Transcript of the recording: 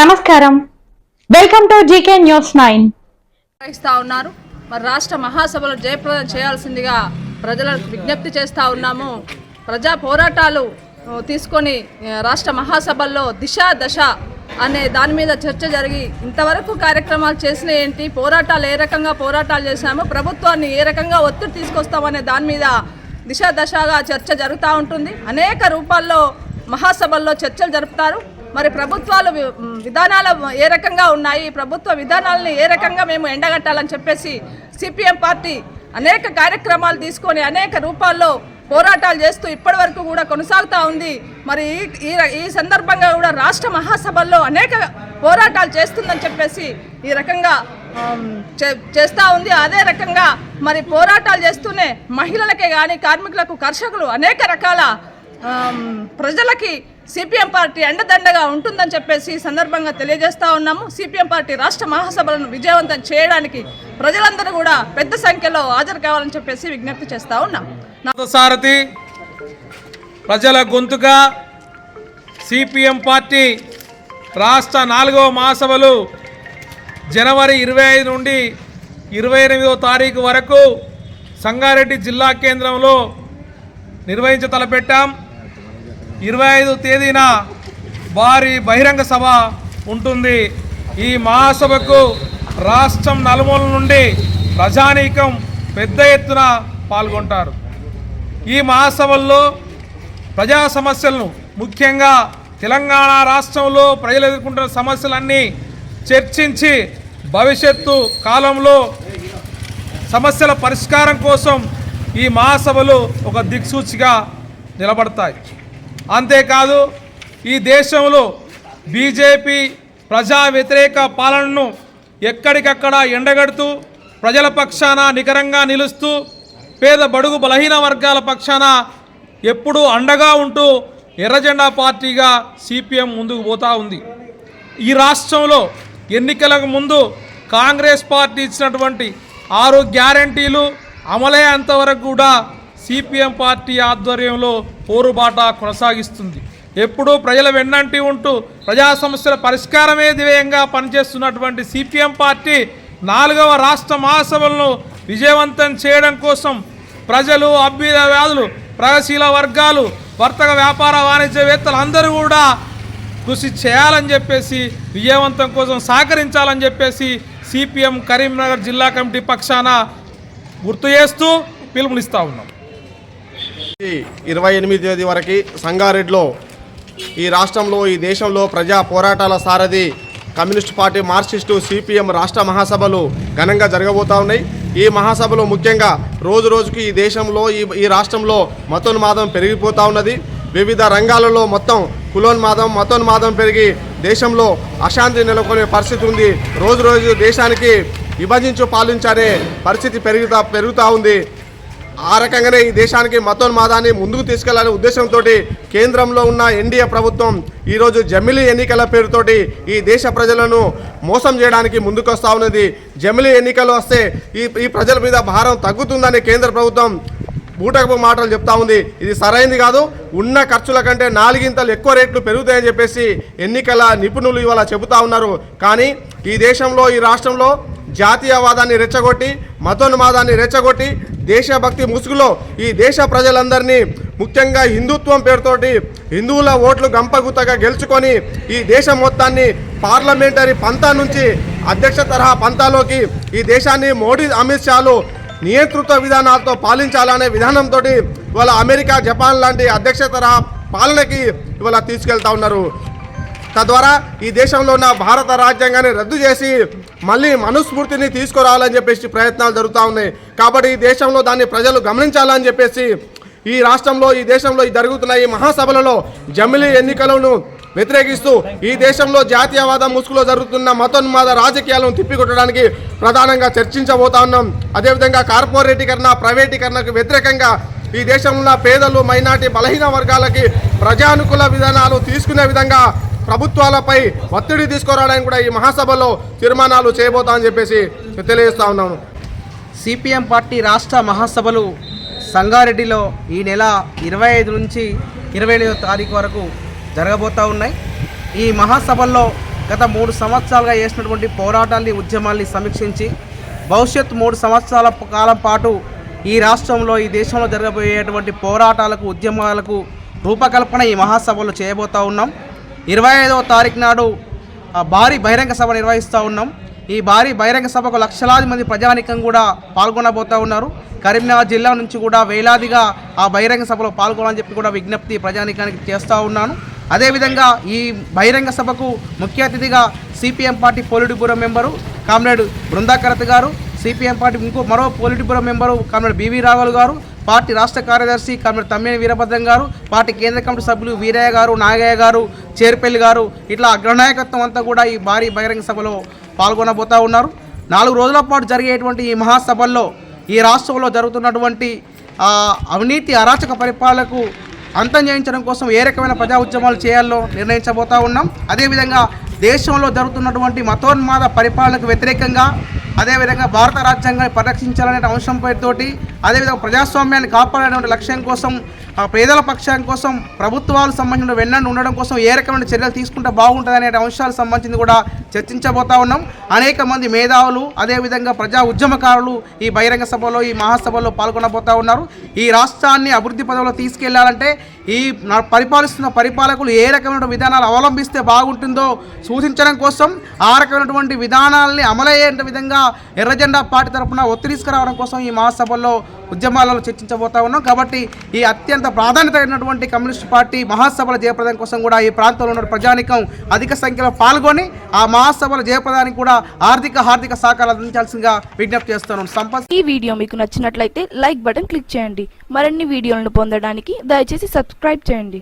నమస్కారం. Welcome to GK news nine నిర్వహిస్తూ ఉన్నారు. మరి రాష్ట్ర మహాసభలు జయప్రదం చేయాల్సిందిగా ప్రజలకు విజ్ఞప్తి చేస్తూ ఉన్నాము. ప్రజా పోరాటాలు తీసుకొని రాష్ట్ర మహాసభల్లో దిశ దశ అనే దాని మీద చర్చ జరిగి ఇంతవరకు కార్యక్రమాలు చేసిన ఏంటి? పోరాటాలు ఏ రకంగా పోరాటాలు చేశాము? ప్రభుత్వాన్ని ఏ రకంగా ఒత్తిడి తీసుకొస్తామనే దాని మీద దిశ దశగా చర్చ జరుగుతూ ఉంటుంది. అనేక రూపాల్లో మహాసభల్లో చర్చలు జరుపుతారు. మరి ప్రభుత్వాలు విధానాల విధానాలు ఏ రకంగా ఉన్నాయి? ప్రభుత్వ విధానాలని ఏ రకంగా మేము ఎండగట్టాలని చెప్పేసి సిపిఎం పార్టీ అనేక కార్యక్రమాలు తీసుకొని అనేక రూపాల్లో పోరాటాలు చేస్తూ ఇప్పటి వరకు కూడా కొనసాగుతూ ఉంది. మరి ఈ- ఈ ఈ సందర్భంగా కూడా రాష్ట్ర మహాసభల్లో అనేక పోరాటాలు చేస్తుందని చెప్పేసి ఈ రకంగా చే- చేస్తూ ఉంది. అదే రకంగా మరి పోరాటాలు చేస్తూనే మహిళలకే కానీ కార్మికులకు కర్షకులు అనేక రకాల ప్రజలకి సిపిఎం పార్టీ అండదండగా ఉంటుందని చెప్పేసి ఈ సందర్భంగా తెలియజేస్తా ఉన్నాము. సిపిఎం పార్టీ రాష్ట్ర మహాసభలను విజయవంతం చేయడానికి ప్రజలందరూ కూడా పెద్ద సంఖ్యలో హాజరు కావాలని చెప్పేసి విజ్ఞప్తి చేస్తా ఉన్నాం. సారథి ప్రజల గొంతుగా సిపిఎం పార్టీ రాష్ట్ర నాలుగవ మహాసభలు జనవరి ఇరవై ఐదు నుండి ఇరవై ఎనిమిదవ తారీఖు వరకు సంగారెడ్డి జిల్లా కేంద్రంలో నిర్వహించ తలపెట్టాం. ఇరవై ఐదు తేదీన భారీ బహిరంగ సభ ఉంటుంది. ఈ మహాసభకు రాష్ట్రం నలుమూల నుండి ప్రజానీకం పెద్ద ఎత్తున పాల్గొంటారు. ఈ మహాసభల్లో ప్రజా సమస్యలను ముఖ్యంగా తెలంగాణ రాష్ట్రంలో ప్రజలు ఎదుర్కొంటున్న సమస్యలన్నీ చర్చించి భవిష్యత్తు కాలంలో సమస్యల పరిష్కారం కోసం ఈ మహాసభలు ఒక దిక్సూచిగా నిలబడతాయి. అంతేకాదు ఈ దేశంలో బీజేపీ ప్రజా వ్యతిరేక పాలనను ఎక్కడికక్కడ ఎండగడుతూ ప్రజల పక్షాన నికరంగా నిలుస్తూ పేద బడుగు బలహీన వర్గాల పక్షాన ఎప్పుడూ అండగా ఉంటూ ఎర్రజెండా పార్టీగా సిపిఎం ముందుకు పోతా ఉంది. ఈ రాష్ట్రంలో ఎన్నికలకు ముందు కాంగ్రెస్ పార్టీ ఇచ్చినటువంటి ఆరు గ్యారంటీలు అమలే అంతవరకు కూడా సిపిఎం పార్టీ ఆధ్వర్యంలో పోరుబాట కొనసాగిస్తుంది. ఎప్పుడూ ప్రజల వెన్నంటి ఉంటూ ప్రజా సమస్యల పరిష్కారమే ధ్యేయంగా పనిచేస్తున్నటువంటి సిపిఎం పార్టీ నాలుగవ రాష్ట్ర మహాసభలను విజయవంతం చేయడం కోసం ప్రజలు అభ్యుద వ్యాధులు ప్రగతిశీల వర్గాలు వర్తక వ్యాపార వాణిజ్యవేత్తలు అందరూ కూడా కృషి చేయాలని చెప్పేసి విజయవంతం కోసం సహకరించాలని చెప్పేసి సిపిఎం కరీంనగర్ జిల్లా కమిటీ పక్షాన గుర్తు చేస్తూ పిలుపునిస్తూ ఉన్నాం. ఇరవై ఎనిమిది తేదీ వరకు సంగారెడ్డిలో ఈ రాష్ట్రంలో ఈ దేశంలో ప్రజా పోరాటాల సారథి కమ్యూనిస్ట్ పార్టీ మార్క్సిస్టు సిపిఎం రాష్ట్ర మహాసభలు ఘనంగా జరగబోతా ఉన్నాయి. ఈ మహాసభలో ముఖ్యంగా రోజు రోజుకి ఈ దేశంలో ఈ ఈ రాష్ట్రంలో మతోన్మాదం పెరిగిపోతూ ఉన్నది. వివిధ రంగాలలో మొత్తం కులోన్మాదం మతోన్మాదం పెరిగి దేశంలో అశాంతి నెలకొనే పరిస్థితి ఉంది. రోజు రోజు దేశానికి విభజించు పాలించనే పరిస్థితి పెరుగుతా పెరుగుతూ ఉంది. ఆ రకంగానే ఈ దేశానికి మతోన్మాదాన్ని ముందుకు తీసుకెళ్ళాలనే ఉద్దేశంతో కేంద్రంలో ఉన్న ఎన్డీఏ ప్రభుత్వం ఈరోజు జమిలీ ఎన్నికల పేరుతోటి ఈ దేశ ప్రజలను మోసం చేయడానికి ముందుకొస్తా ఉన్నది. జమిలీ ఎన్నికలు వస్తే ఈ ఈ ప్రజల మీద భారం తగ్గుతుందని కేంద్ర ప్రభుత్వం బూటకపు మాటలు చెప్తా ఉంది. ఇది సరైంది కాదు. ఉన్న ఖర్చుల కంటే నాలుగింతలు ఎక్కువ రేట్లు పెరుగుతాయని చెప్పేసి ఎన్నికల నిపుణులు ఇవాళ చెబుతా ఉన్నారు. కానీ ఈ దేశంలో ఈ రాష్ట్రంలో జాతీయవాదాన్ని రెచ్చగొట్టి మతోన్మాదాన్ని రెచ్చగొట్టి దేశభక్తి ముసుగులో ఈ దేశ ప్రజలందరినీ ముఖ్యంగా హిందుత్వం పేరుతోటి హిందువుల ఓట్లు గంపగుతగా గెలుచుకొని ఈ దేశం మొత్తాన్ని పార్లమెంటరీ పంతా నుంచి అధ్యక్ష తరహా పంతాలోకి ఈ దేశాన్ని మోడీ అమిత్ షాలు నియంతృత్వ విధానాలతో పాలించాలనే విధానంతో ఇవాళ అమెరికా జపాన్ లాంటి అధ్యక్ష తరహా పాలనకి ఇవాళ తీసుకెళ్తా ఉన్నారు. తద్వారా ఈ దేశంలో ఉన్న భారత రాజ్యాంగాన్ని రద్దు చేసి మళ్ళీ మనుస్ఫూర్తిని తీసుకురావాలని చెప్పేసి ప్రయత్నాలు జరుగుతూ ఉన్నాయి. కాబట్టి ఈ దేశంలో దాన్ని ప్రజలు గమనించాలని చెప్పేసి ఈ రాష్ట్రంలో ఈ దేశంలో జరుగుతున్న ఈ మహాసభలలో జమిలి ఎన్నికలను వ్యతిరేకిస్తూ ఈ దేశంలో జాతీయవాద ముసుగులో జరుగుతున్న మతోన్మాద రాజకీయాలను తిప్పికొట్టడానికి ప్రధానంగా చర్చించబోతా ఉన్నాం. అదేవిధంగా కార్పొరేటీకరణ ప్రైవేటీకరణకు వ్యతిరేకంగా ఈ దేశంలో పేదలు మైనార్టీ బలహీన వర్గాలకి ప్రజానుకూల విధానాలు తీసుకునే విధంగా ప్రభుత్వాలపై ఒత్తిడి తీసుకురావడానికి కూడా ఈ మహాసభలో తీర్మానాలు చేయబోతామని చెప్పేసి తెలియజేస్తా ఉన్నాను సిపిఎం పార్టీ రాష్ట్ర మహాసభలు సంగారెడ్డిలో ఈ నెల ఇరవై ఐదు నుంచి ఇరవై ఎనిమిదో తారీఖు వరకు జరగబోతూ ఉన్నాయి. ఈ మహాసభల్లో గత మూడు సంవత్సరాలుగా చేసినటువంటి పోరాటాల్ని ఉద్యమాల్ని సమీక్షించి భవిష్యత్ మూడు సంవత్సరాల కాలం పాటు ఈ రాష్ట్రంలో ఈ దేశంలో జరగబోయేటువంటి పోరాటాలకు ఉద్యమాలకు రూపకల్పన ఈ మహాసభలో చేయబోతా ఉన్నాం. ఇరవై ఐదవ తారీఖు నాడు భారీ బహిరంగ సభ నిర్వహిస్తూ ఉన్నాం. ఈ భారీ బహిరంగ సభకు లక్షలాది మంది ప్రజానికం కూడా పాల్గొనబోతూ ఉన్నారు. కరీంనగర్ జిల్లా నుంచి కూడా వేలాదిగా ఆ బహిరంగ సభలో పాల్గొనాలని చెప్పి కూడా విజ్ఞప్తి ప్రజానికానికి చేస్తూ ఉన్నాను. అదేవిధంగా ఈ బహిరంగ సభకు ముఖ్య అతిథిగా CPM party politburo member comrade Brinda Karat గారు సిపిఎం పార్టీ ఇంకో మరో politburo member comrade BV Raghavulu గారు పార్టీ రాష్ట్ర కార్యదర్శి కామ్రేడ్ తమ్మిన వీరభద్రం గారు పార్టీ కేంద్ర కమిటీ సభ్యులు వీరయ్య గారు నాగయ్య గారు చేర్పల్లి గారు ఇట్లా అగ్రనాయకత్వం అంతా కూడా ఈ భారీ బహిరంగ సభలో పాల్గొనబోతూ ఉన్నారు. నాలుగు రోజుల పాటు జరిగేటువంటి ఈ మహాసభల్లో ఈ రాష్ట్రంలో జరుగుతున్నటువంటి అవినీతి అరాచక పరిపాలనకు అంతం చేయించడం కోసం ఏ రకమైన ప్రజా ఉద్యమాలు చేయాలో నిర్ణయించబోతా ఉన్నాం. అదేవిధంగా దేశంలో జరుగుతున్నటువంటి మతోన్మాద పరిపాలనకు వ్యతిరేకంగా అదేవిధంగా భారత రాజ్యాంగాన్ని పరిరక్షించాలనే అంశం పేరుతోటి అదేవిధంగా ప్రజాస్వామ్యాన్ని కాపాడేటువంటి లక్ష్యం కోసం పేదల పక్షం కోసం ప్రభుత్వాలు సంబంధించిన వెన్నండి ఉండడం కోసం ఏ రకమైన చర్యలు తీసుకుంటే బాగుంటుంది అనే అంశాలకు సంబంధించి కూడా చర్చించబోతా ఉన్నాం. అనేక మంది మేధావులు అదేవిధంగా ప్రజా ఉద్యమకారులు ఈ బహిరంగ సభలో ఈ మహాసభలో పాల్గొనబోతా ఉన్నారు. ఈ రాష్ట్రాన్ని అభివృద్ధి పదంలో తీసుకెళ్ళాలంటే ఈ పరిపాలిస్తున్న పరిపాలకులు ఏ రకమైన విధానాలు అవలంబిస్తే బాగుంటుందో సూచించడం కోసం ఆ రకమైనటువంటి విధానాలని అమలయ్యే విధంగా ఎర్రజెండా పార్టీ తరఫున ఒత్తిడి తీసుకురావడం కోసం ఈ మహాసభల్లో ఉద్యమాలలో చర్చించబోతా ఉన్నాం. కాబట్టి ఈ అత్యంత ప్రాధాన్యత అయినటువంటి కమ్యూనిస్ట్ పార్టీ మహాసభల జయప్రదం కోసం కూడా ఈ ప్రాంతంలో ఉన్న ప్రజానికం అధిక సంఖ్యలో పాల్గొని ఆ మహాసభల జయపదానికి కూడా ఆర్థిక ఆర్థిక సహకారాలు అందించాల్సిందిగా విజ్ఞప్తి చేస్తున్నాను. సంపత్ ఈ వీడియో మీకు నచ్చినట్లయితే లైక్ బటన్ క్లిక్ చేయండి. మరిన్ని వీడియోలను పొందడానికి దయచేసి సబ్స్క్రైబ్ చేయండి.